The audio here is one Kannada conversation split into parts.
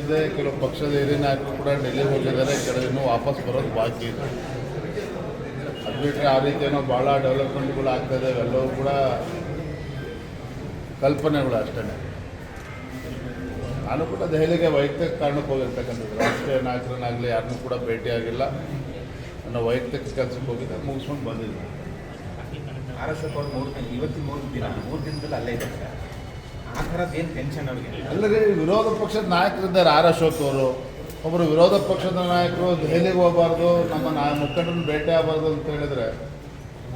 ಇದೆ ಕೆಲವು ಪಕ್ಷದ ಹಿರಿಯ ನಾಯಕರು ಕೂಡ ಡೆಲ್ಲಿ ಹೋಗಿದ್ದಾರೆ, ಕೆಲವು ಇನ್ನೂ ವಾಪಸ್ ಬರೋದು ಬಾಕಿ ಇದೆ. ಅದು ಬಿಟ್ಟರೆ ಆ ರೀತಿ ಏನೋ ಭಾಳ ಡೆವಲಪ್ಮೆಂಟ್ಗಳು ಆಗ್ತಾ ಇದೆ ಎಲ್ಲವೂ ಕೂಡ ಕಲ್ಪನೆಗಳು ಅಷ್ಟೇ ನಾನು ಕೂಡ ದೆಹಲಿಗೆ ವೈಯಕ್ತಿಕ ಕಾರಣಕ್ಕೆ ಹೋಗಿರ್ತಕ್ಕಂಥದ್ದು. ರಾಷ್ಟ್ರೀಯ ನಾಯಕರನ್ನಾಗಲಿ ಯಾರನ್ನೂ ಕೂಡ ಭೇಟಿಯಾಗಿಲ್ಲ. ನನ್ನ ವೈಯಕ್ತಿಕ ಕೆಲಸಕ್ಕೆ ಹೋಗಿದ್ದೆ, ಮುಗಿಸ್ಕೊಂಡು ಬಂದಿದ್ದೆ. ಆರ್ ಎಸ್ ಎಫ್ ಅವ್ರು ಮೂರು ಇವತ್ತಿನ ಮೂರು ದಿನ, ಮೂರು ದಿನದಲ್ಲಿ ಅಲ್ಲೇ ಇದೆ ಸರ್ ಆ ಥರದ್ದು ಏನು ಟೆನ್ಷನ್ ಅವ್ರಿಗೆ ಅಲ್ಲದೆ ವಿರೋಧ ಪಕ್ಷದ ನಾಯಕರಿದ್ದಾರೆ ಆರ್ ಅಶೋಕ್ ಅವರು. ಒಬ್ಬರು ವಿರೋಧ ಪಕ್ಷದ ನಾಯಕರು ದೆಹಲಿಗೆ ಹೋಗಬಾರ್ದು ನಮ್ಮ ನಾ ಮುಖಂಡರನ್ನು ಭೇಟಿ ಆಗಬಾರ್ದು ಅಂತ ಹೇಳಿದ್ರೆ.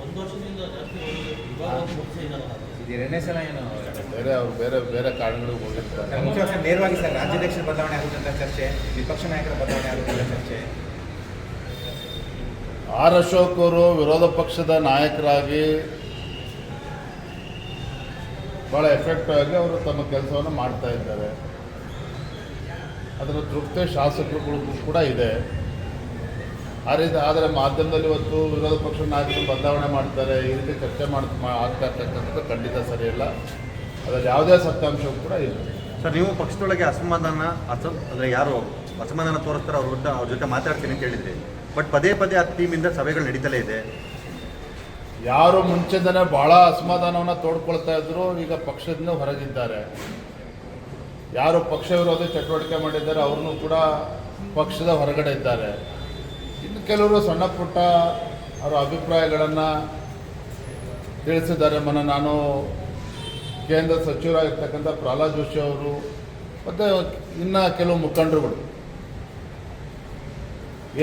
ಒಂದು ವರ್ಷದಿಂದ ಜಾಸ್ತಿ ಇವಾಗ ಮುಗಿಸಿ ಇದು ಎರಡನೇ ಸಲ ಏನು? ಬೇರೆ ಅವರು ಬೇರೆ ಬೇರೆ ಕಾರಣಗಳಿಗೆ ಹೋಗಿರ್ತಾರೆ. ಸರ್, ಮುಖ್ಯ ಸರ್ ನೇರವಾಗಿ ಸರ್ ರಾಜ್ಯಾಧ್ಯಕ್ಷರ ಬದಲಾವಣೆ ಆಗುತ್ತಂತ ಅಂತ ಚರ್ಚೆ ವಿಪಕ್ಷ ನಾಯಕರ ಬದಲಾವಣೆ ಆಗುತ್ತೆ ಅಂತ ಚರ್ಚೆ. ಆರ್ ಅಶೋಕ್ ಅವರು ವಿರೋಧ ಪಕ್ಷದ ನಾಯಕರಾಗಿ ಭಾಳ ಎಫೆಕ್ಟ್ ಆಗಿ ಅವರು ತಮ್ಮ ಕೆಲಸವನ್ನು ಮಾಡ್ತಾ ಇದ್ದಾರೆ. ಅದರ ತೃಪ್ತಿ ಶಾಸಕರುಗಳಿಗೂ ಕೂಡ ಇದೆ. ಆ ರೀತಿ ಆದರೆ ಮಾಧ್ಯಮದಲ್ಲಿ ಇವತ್ತು ವಿರೋಧ ಪಕ್ಷ ನಾಯಕರು ಬದಲಾವಣೆ ಮಾಡ್ತಾರೆ, ಈ ರೀತಿ ಚರ್ಚೆ ಮಾಡ್ತಾ ಆಗ್ತಾ ಇರ್ತಕ್ಕಂಥದ್ದು ಖಂಡಿತ ಸರಿಯಲ್ಲ. ಅದರಲ್ಲಿ ಯಾವುದೇ ಸತ್ಯಾಂಶವೂ ಕೂಡ ಇಲ್ಲ. ಸರ್, ನೀವು ಪಕ್ಷದೊಳಗೆ ಅಸಮಾಧಾನ, ಅಸ, ಅಂದರೆ ಯಾರು ಅಸಮಾಧಾನ ತೋರಿಸ್ತಾರೆ ಅವ್ರ ಅವ್ರ ಜೊತೆ ಮಾತಾಡ್ತೀನಿ ಅಂತ ಹೇಳಿದ್ರಿ. ಬಟ್ ಪದೇ ಪದೇ ಆ ಟೀಮಿಂದ ಸಭೆಗಳು ನಡೀತಲೇ ಇದೆ. ಯಾರು ಮುಂಚೆಯಿಂದನೇ ಭಾಳ ಅಸಮಾಧಾನವನ್ನು ತೋಡ್ಕೊಳ್ತಾ ಇದ್ರು, ಈಗ ಪಕ್ಷದಿಂದ ಹೊರಗಿದ್ದಾರೆ. ಯಾರು ಪಕ್ಷ ವಿರೋಧಿ ಚಟುವಟಿಕೆ ಮಾಡಿದ್ದಾರೆ, ಅವ್ರನ್ನೂ ಕೂಡ ಪಕ್ಷದ ಹೊರಗಡೆ ಇದ್ದಾರೆ. ಇನ್ನು ಕೆಲವರು ಸಣ್ಣ ಪುಟ್ಟ ಅವರ ಅಭಿಪ್ರಾಯಗಳನ್ನು ತಿಳಿಸಿದ್ದಾರೆ. ಮನ ನಾನು ಕೇಂದ್ರ ಸಚಿವರಾಗಿರ್ತಕ್ಕಂಥ ಪ್ರಹ್ಲಾದ್ ಜೋಶಿ ಅವರು, ಮತ್ತು ಇನ್ನು ಕೆಲವು ಮುಖಂಡರುಗಳು.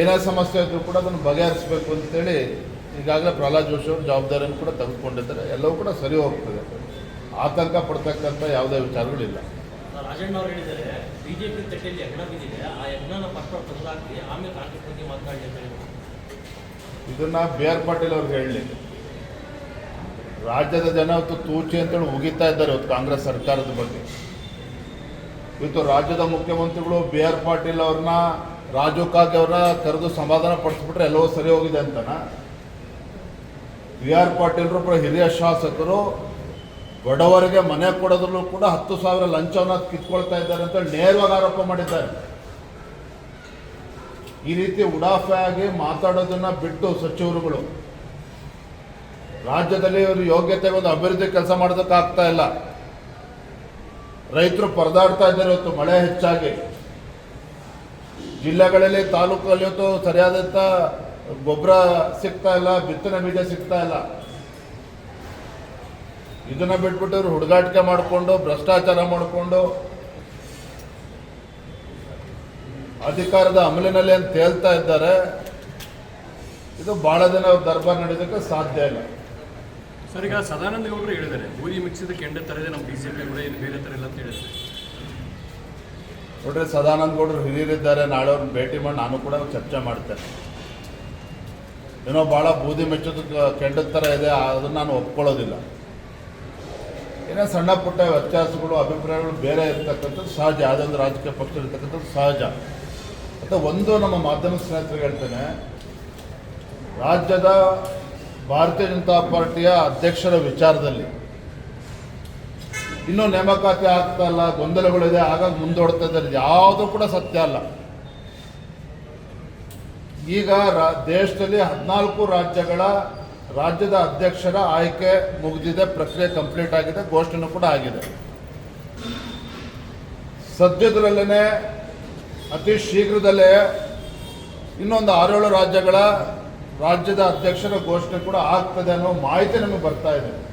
ಏನೇ ಸಮಸ್ಯೆ ಇದ್ರೂ ಕೂಡ ಅದನ್ನು ಬಗೆಹರಿಸಬೇಕು ಅಂತೇಳಿ ಈಗಾಗಲೇ ಪ್ರಹ್ಲಾದ್ ಜೋಶಿ ಅವರು ಜವಾಬ್ದಾರಿಯನ್ನು ಕೂಡ ತೆಗೆದುಕೊಂಡಿದ್ದಾರೆ. ಎಲ್ಲವೂ ಕೂಡ ಸರಿ ಹೋಗ್ತದೆ. ಆತಂಕ ಪಡ್ತಕ್ಕಂಥ ಯಾವುದೇ ವಿಚಾರಗಳಿಲ್ಲ. ರಾಜಣ್ಣ ಅವರು ಹೇಳಿದ್ದಾರೆ ಬಿಜೆಪಿ ತಟ್ಟೆಯಲ್ಲಿ ಯಜ್ಞ ಬಿದ್ದಿದೆ ಆ ಯಜ್ಞನ ಬದಲಾಗಿ ಆಮೇಲೆ ಕಾಂಗ್ರೆಸ್ ಬಗ್ಗೆ ಮಾತನಾಡಿ ಅಂತ ಹೇಳಿದ್ರು. ಇದನ್ನ ಬಿ ಆರ್ ಪಾಟೀಲ್ ಅವ್ರಿಗೆ ಹೇಳಲಿ. ರಾಜ್ಯದ ಜನ ಇವತ್ತು ತೂಚಿ ಅಂತೇಳಿ ಉಗಿತಾ ಇದ್ದಾರೆ ಇವತ್ತು ಕಾಂಗ್ರೆಸ್ ಸರ್ಕಾರದ ಬಗ್ಗೆ. ಇವತ್ತು ರಾಜ್ಯದ ಮುಖ್ಯಮಂತ್ರಿಗಳು ಬಿ ಆರ್ ಪಾಟೀಲ್ ಅವ್ರನ್ನ ರಾಜು ಕಾಗೆ ಅವ್ರನ್ನ ಕರೆದು ಸಮಾಧಾನ ಪಡಿಸ್ಬಿಟ್ರೆ ಎಲ್ಲವೂ ಸರಿ ಹೋಗಿದೆ ಅಂತನ? ಬಿ ಆರ್ ಪಾಟೀಲ್ರು ಕೂಡ ಹಿರಿಯ ಶಾಸಕರು ಬಡವರಿಗೆ ಮನೆ ಕೊಡೋದ್ರಲ್ಲೂ ಕೂಡ ಹತ್ತು ಸಾವಿರ ಲಂಚವನ್ನು ಕಿತ್ಕೊಳ್ತಾ ಇದ್ದಾರೆ ಅಂತ ನೇರವಾಗಿ ಆರೋಪ ಮಾಡಿದ್ದಾರೆ. ಈ ರೀತಿ ಉಡಾಫೆ ಆಗಿ ಮಾತಾಡೋದನ್ನ ಬಿಟ್ಟು ಸಚಿವರುಗಳು, ರಾಜ್ಯದಲ್ಲಿ ಇವರು ಯೋಗ್ಯತೆ ಒಂದು ಅಭಿವೃದ್ಧಿ ಕೆಲಸ ಮಾಡೋದಕ್ಕಾಗ್ತಾ ಇಲ್ಲ. ರೈತರು ಪರದಾಡ್ತಾ ಇದ್ದಾರೆ ಇವತ್ತು, ಮಳೆ ಹೆಚ್ಚಾಗಿ. ಜಿಲ್ಲೆಗಳಲ್ಲಿ, ತಾಲೂಕಲ್ಲಿ ಇವತ್ತು ಸರಿಯಾದಂಥ ಗೊಬ್ಬರ ಸಿಗ್ತಾ ಇಲ್ಲ ಬಿತ್ತನೆ ಬೀಜ ಸಿಗ್ತಾ ಇಲ್ಲ. ಇದನ್ನ ಬಿಟ್ಬಿಟ್ಟು ಇವರು ಹುಡುಗಾಟಿಕೆ ಮಾಡಿಕೊಂಡು ಭ್ರಷ್ಟಾಚಾರ ಮಾಡಿಕೊಂಡು ಅಧಿಕಾರದ ಅಮಲಿನಲ್ಲಿ ಅಂತ ಹೇಳ್ತಾ ಇದ್ದಾರೆ. ಇದು ಬಹಳ ದಿನ ದರ್ಬಾರ್ ನಡೆಯೋದಕ್ಕೆ ಸಾಧ್ಯ ಇಲ್ಲ. ಸರ್ ಈಗ ಸದಾನಂದ ಗೌಡರು ಹೇಳಿದ್ದಾರೆ ಭೂರಿ ಮಿಕ್ಸಿದ ಕೆಂಡ ತರದೆ ನಮ್ಮ ಬಿಜೆಪಿ ಕೂಡ ಏನು ಬೇರೆ ತರ ಇಲ್ಲ ಅಂತ ಹೇಳಿದ್ದಾರೆ. ನೋಡ್ರಿ ಸದಾನಂದ ಗೌಡರು ಹಿರಿಯರಿದ್ದಾರೆ ನಾಳೆ ಅವ್ರನ್ನ ಭೇಟಿ ಮಾಡಿ ನಾನು ಕೂಡ ಚರ್ಚೆ ಮಾಡ್ತೇನೆ. ಏನೋ ಭಾಳ ಬೂದಿ ಮೆಚ್ಚೋದು ಕೆಂಡದ ಥರ ಇದೆ, ಅದನ್ನು ನಾನು ಒಪ್ಕೊಳ್ಳೋದಿಲ್ಲ. ಏನೋ ಸಣ್ಣ ಪುಟ್ಟ ವ್ಯತ್ಯಾಸಗಳು, ಅಭಿಪ್ರಾಯಗಳು ಬೇರೆ ಇರ್ತಕ್ಕಂಥದ್ದು ಸಹಜ. ಯಾವುದೊಂದು ರಾಜಕೀಯ ಪಕ್ಷ ಇರ್ತಕ್ಕಂಥದ್ದು ಸಹಜ. ಮತ್ತು ಒಂದು ನಮ್ಮ ಮಾಧ್ಯಮ ಸ್ನೇಹಿತರಿಗೆ ಹೇಳ್ತೇನೆ, ರಾಜ್ಯದ ಭಾರತೀಯ ಜನತಾ ಪಾರ್ಟಿಯ ಅಧ್ಯಕ್ಷರ ವಿಚಾರದಲ್ಲಿ ಇನ್ನೂ ನೇಮಕಾತಿ ಆಗ್ತಾ ಇಲ್ಲ ಗೊಂದಲಗಳಿದೆ ಆಗ ಮುಂದೋಡ್ತಾ ಇದ್ದಾರೆ. ಯಾವುದೂ ಕೂಡ ಸತ್ಯ ಅಲ್ಲ. ಈಗ ರಾ- ದೇಶದಲ್ಲಿ ಹದಿನಾಲ್ಕು ರಾಜ್ಯಗಳ ರಾಜ್ಯದ ಅಧ್ಯಕ್ಷರ ಆಯ್ಕೆ ಮುಗಿದಿದೆ, ಪ್ರಕ್ರಿಯೆ ಕಂಪ್ಲೀಟ್ ಆಗಿದೆ, ಘೋಷಣೆ ಕೂಡ ಆಗಿದೆ. ಸದ್ಯದರಲ್ಲೇ ಅತಿ ಶೀಘ್ರದಲ್ಲೇ ಇನ್ನೊಂದು ಆರೇಳು ರಾಜ್ಯಗಳ ರಾಜ್ಯದ ಅಧ್ಯಕ್ಷರ ಘೋಷಣೆ ಕೂಡ ಆಗ್ತದೆ ಅನ್ನೋ ಮಾಹಿತಿ ನಮಗೆ ಬರ್ತಾ ಇದೆ.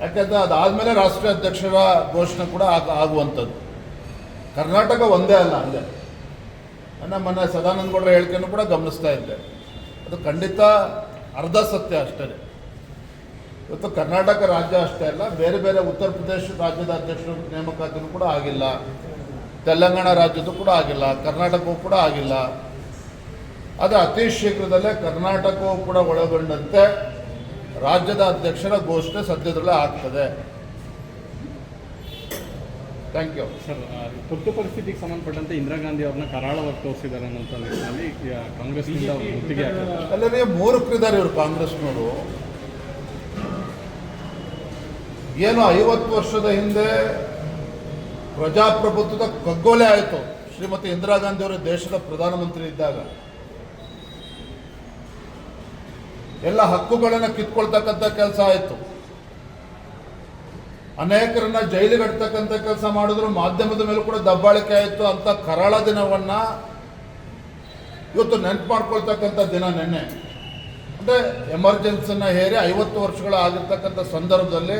ಯಾಕಂದ್ರೆ ಅದಾದಮೇಲೆ ರಾಷ್ಟ್ರೀಯ ಅಧ್ಯಕ್ಷರ ಘೋಷಣೆ ಕೂಡ ಆಗ, ಆಗುವಂಥದ್ದು. ಕರ್ನಾಟಕ ಒಂದೇ ಅಲ್ಲ ಅಂದೆ ನನ್ನ ಮೊನ್ನೆ ಸದಾನಂದ ಗೌಡರ ಹೇಳಿಕೆಯನ್ನು ಕೂಡ ಗಮನಿಸ್ತಾ ಇದ್ದೆ. ಅದು ಖಂಡಿತ ಅರ್ಧ ಸತ್ಯ ಅಷ್ಟೇ. ಇವತ್ತು ಕರ್ನಾಟಕ ರಾಜ್ಯ ಅಷ್ಟೇ ಅಲ್ಲ, ಬೇರೆ ಬೇರೆ ಉತ್ತರ ಪ್ರದೇಶ ರಾಜ್ಯದ ಅಧ್ಯಕ್ಷರ ನೇಮಕಾತಿನೂ ಕೂಡ ಆಗಿಲ್ಲ. ತೆಲಂಗಾಣ ರಾಜ್ಯದ್ದು ಕೂಡ ಆಗಿಲ್ಲ, ಕರ್ನಾಟಕವೂ ಕೂಡ ಆಗಿಲ್ಲ. ಅದು ಅತಿ ಶೀಘ್ರದಲ್ಲೇ ಕರ್ನಾಟಕವೂ ಕೂಡ ಒಳಗೊಂಡಂತೆ ರಾಜ್ಯದ ಅಧ್ಯಕ್ಷರ ಘೋಷಣೆ ಸದ್ಯದಲ್ಲೇ ಆಗ್ತದೆ. ಥ್ಯಾಂಕ್ ಯು ಸರ್ ತುರ್ತು ಪರಿಸ್ಥಿತಿಗೆ ಸಂಬಂಧಪಟ್ಟಂತೆ ಇಂದಿರಾ ಗಾಂಧಿ ಅವ್ರನ್ನ ಕರಾಳವಾಗಿ ತೋರಿಸಿದ್ದಾರೆ ಅನ್ನೋಂಥ ನಿಟ್ಟಿನಲ್ಲಿ ಕಾಂಗ್ರೆಸ್ ಹಾಕಿದ್ದಾರೆ. ಅಲ್ಲದೆ ಮೂರ್ಖರಿದ್ದಾರೆ ಇವರು ಕಾಂಗ್ರೆಸ್ನವರು. ಏನು ಐವತ್ತು ವರ್ಷದ ಹಿಂದೆ ಪ್ರಜಾಪ್ರಭುತ್ವದ ಕಗ್ಗೊಲೆ ಆಯಿತು. ಶ್ರೀಮತಿ ಇಂದಿರಾ ಗಾಂಧಿ ಅವರು ದೇಶದ ಪ್ರಧಾನಮಂತ್ರಿ ಇದ್ದಾಗ. ಎಲ್ಲ ಹಕ್ಕುಗಳನ್ನು ಕಿತ್ಕೊಳ್ತಕ್ಕಂಥ ಕೆಲಸ ಆಯಿತು. ಅನೇಕರನ್ನ ಜೈಲಿಗೆ ಇಡ್ತಕ್ಕಂಥ ಕೆಲಸ ಮಾಡಿದ್ರು, ಮಾಧ್ಯಮದ ಮೇಲೂ ಕೂಡ ದಬ್ಬಾಳಿಕೆ ಆಯಿತು ಅಂತ ಕರಾಳ ದಿನವನ್ನ ಇವತ್ತು ನೆನ್ಪು ಮಾಡ್ಕೊಳ್ತಕ್ಕಂಥ ದಿನ ನಿನ್ನೆ. ಅಂದರೆ ಎಮರ್ಜೆನ್ಸಿನ ಹೇರಿ ಐವತ್ತು ವರ್ಷಗಳ ಆಗಿರ್ತಕ್ಕಂಥ ಸಂದರ್ಭದಲ್ಲಿ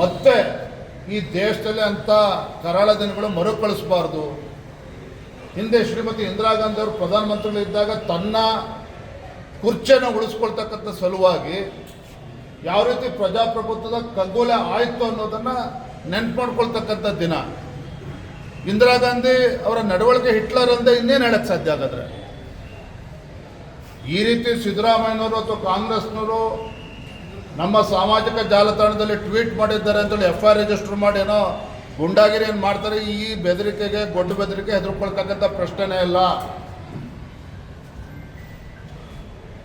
ಮತ್ತೆ ಈ ದೇಶದಲ್ಲಿ ಅಂತ ಕರಾಳ ದಿನಗಳು ಮರುಕಳಿಸಬಾರ್ದು. ಹಿಂದೆ ಶ್ರೀಮತಿ ಇಂದಿರಾ ಗಾಂಧಿ ಅವರು ಪ್ರಧಾನಮಂತ್ರಿಗಳಿದ್ದಾಗ ತನ್ನ ಕುರ್ಚಿಯನ್ನು ಉಳಿಸ್ಕೊಳ್ತಕ್ಕಂಥ ಸಲುವಾಗಿ ಯಾವ ರೀತಿ ಪ್ರಜಾಪ್ರಭುತ್ವದ ಕಗ್ಗೊಲೆ ಆಯಿತು ಅನ್ನೋದನ್ನ ನೆನ್ಪು ಮಾಡ್ಕೊಳ್ತಕ್ಕಂಥ ದಿನ. ಇಂದಿರಾ ಗಾಂಧಿ ಅವರ ನಡವಳಿಕೆ ಹಿಟ್ಲರ್ ಅಂದೆ ಇನ್ನೇನು ಹೇಳಕ್ಕೆ ಸಾಧ್ಯ ಆಗದ್ರೆ ಈ ರೀತಿ ಸಿದ್ದರಾಮಯ್ಯನವರು ಅಥವಾ ಕಾಂಗ್ರೆಸ್ನವರು ನಮ್ಮ ಸಾಮಾಜಿಕ ಜಾಲತಾಣದಲ್ಲಿ ಟ್ವೀಟ್ ಮಾಡಿದ್ದಾರೆ ಅಂತೇಳಿ ಎಫ್ ಐ ರಿಜಿಸ್ಟರ್ ಮಾಡಿ ಏನೋ ಗುಂಡಾಗಿರಿ ಏನು ಮಾಡ್ತಾರೆ, ಈ ಬೆದರಿಕೆಗೆ, ಗೊಡ್ಡು ಬೆದರಿಕೆ ಹೆದರ್ಕೊಳ್ತಕ್ಕಂಥ ಪ್ರಶ್ನೆನೇ ಇಲ್ಲ.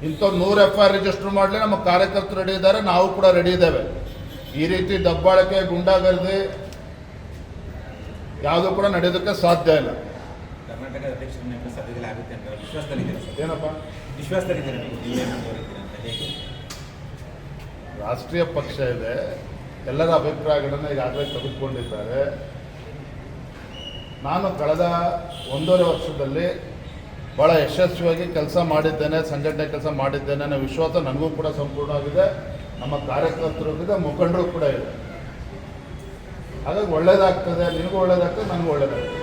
ಇಂಥವ್ರು ನೂರು ಎಫ್ ಐ ಆರ್ ರಿಜಿಸ್ಟರ್ ಮಾಡಲಿ ನಮ್ಮ ಕಾರ್ಯಕರ್ತರು ರೆಡಿ ಇದ್ದಾರೆ ನಾವು ಕೂಡ ರೆಡಿ ಇದ್ದೇವೆ. ಈ ರೀತಿ ದಬ್ಬಾಳಿಕೆ ಗುಂಡಾಗರ್ದಿ ಯಾವುದು ಕೂಡ ನಡೆಯೋದಕ್ಕೆ ಸಾಧ್ಯ ಇಲ್ಲ. ಕರ್ನಾಟಕ ಏನಪ್ಪ? ರಾಷ್ಟ್ರೀಯ ಪಕ್ಷ ಇದೆ. ಎಲ್ಲರ ಅಭಿಪ್ರಾಯಗಳನ್ನು ಈಗಾಗಲೇ ತೆಗೆದುಕೊಂಡಿದ್ದಾರೆ. ನಾನು ಕಳೆದ ಒಂದೂವರೆ ವರ್ಷದಲ್ಲಿ ಭಾಳ ಯಶಸ್ವಿಯಾಗಿ ಕೆಲಸ ಮಾಡಿದ್ದೇನೆ, ಸಂಘಟನೆ ಕೆಲಸ ಮಾಡಿದ್ದೇನೆ ಅನ್ನೋ ವಿಶ್ವಾಸ ನನಗೂ ಕೂಡ ಸಂಪೂರ್ಣವಾಗಿದೆ ನಮ್ಮ ಕಾರ್ಯಕರ್ತರಿಗಿದೆ ಮುಖಂಡರು ಕೂಡ ಇದೆ. ಹಾಗಾಗಿ ಒಳ್ಳೇದಾಗ್ತದೆ, ನಿನಗೂ ಒಳ್ಳೇದಾಗ್ತದೆ, ನನಗೂ ಒಳ್ಳೇದಾಗ್ತದೆ.